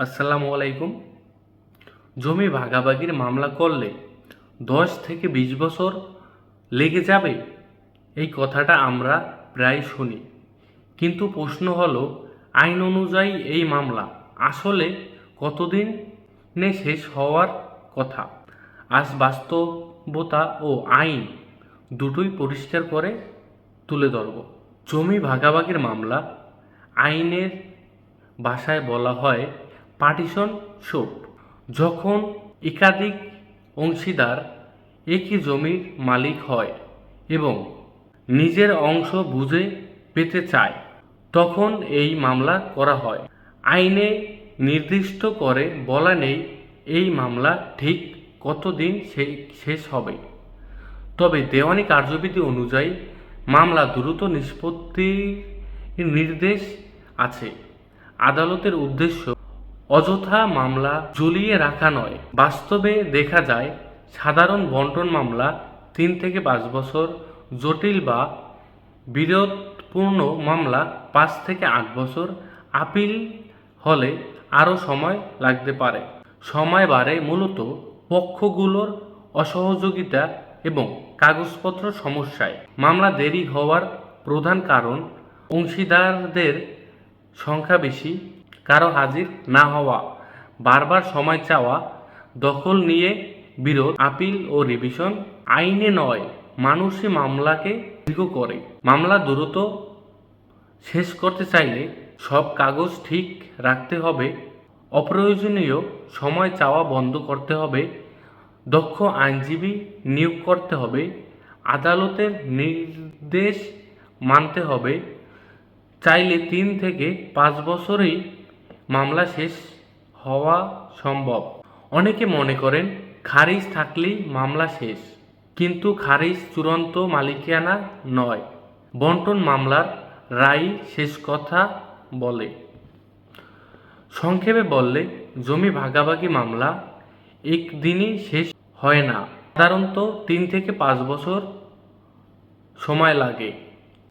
আসসালামু আলাইকুম। জমি ভাগাভাগির মামলা করলে দশ থেকে বিশ বছর লেগে যাবে? এই কথাটা আমরা প্রায় শুনি। কিন্তু প্রশ্ন হলো, আইন অনুযায়ী এই মামলা আসলে কতদিনে শেষ হওয়ার কথা? আজ বাস্তবতা ও আইন দুটোই পরিষ্কার করে তুলে ধরব। জমি ভাগাভাগির মামলা আইনের ভাষায় বলা হয় পার্টিশন শোট যখন একাধিক অংশীদার একই জমির মালিক হয় এবং নিজের অংশ বুঝে পেতে চায়, তখন এই মামলা করা হয়। আইনে নির্দিষ্ট করে বলা নেই, এই মামলা ঠিক কতদিন শেষ হবে। তবে দেওয়ানি কার্যবিধি অনুযায়ী মামলা দ্রুত নিষ্পত্তির নির্দেশ আছে। আদালতের উদ্দেশ্য অযথা মামলা ঝুলিয়ে রাখা নয়। বাস্তবে দেখা যায়, সাধারণ বন্টন মামলা তিন থেকে পাঁচ বছর, জটিল বা বিরোধপূর্ণ মামলা পাঁচ থেকে আট বছর, আপিল হলে আরও সময় লাগতে পারে। সময় বাড়ে মূলত পক্ষগুলোর অসহযোগিতা এবং কাগজপত্র সমস্যায়। মামলা দেরি হওয়ার প্রধান কারণ অংশীদারদের সংখ্যা বেশি কারও হাজির না হওয়া, বারবার সময় চাওয়া, দখল নিয়ে বিরোধ, আপিল ও রিভিশন আইনে নয়, মানুষই মামলাকে দীর্ঘ করে। মামলা দ্রুত শেষ করতে চাইলে সব কাগজ ঠিক রাখতে হবে, অপ্রয়োজনীয় সময় চাওয়া বন্ধ করতে হবে, দক্ষ আইনজীবী নিয়োগ করতে হবে, আদালতের নির্দেশ মানতে হবে। চাইলে তিন থেকে পাঁচ বছরেই মামলা শেষ হওয়া সম্ভব। অনেকে মনে করেন খারিজ থাকলেই মামলা শেষ, কিন্তু খারিজ চূড়ান্ত মালিকানা নয়, বন্টন মামলার রায় শেষ কথা বলে। সংক্ষেপে বললে, জমি ভাগাভাগি মামলা একদিনই শেষ হয় না। সাধারণত তিন থেকে পাঁচ বছর সময় লাগে।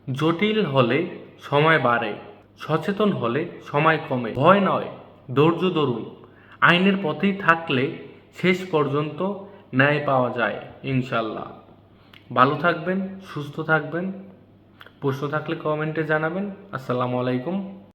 জটিল হলে সময় বাড়ে। সচেতন হলে সময় কমে, ভয় নয়, ধৈর্য ধরুন। আইনের পথেই থাকলে শেষ পর্যন্ত ন্যায় পাওয়া যায় ইনশাল্লাহ ভালো থাকবেন, সুস্থ থাকবেন। প্রশ্ন থাকলে কমেন্টে জানাবেন। আসসালামু আলাইকুম।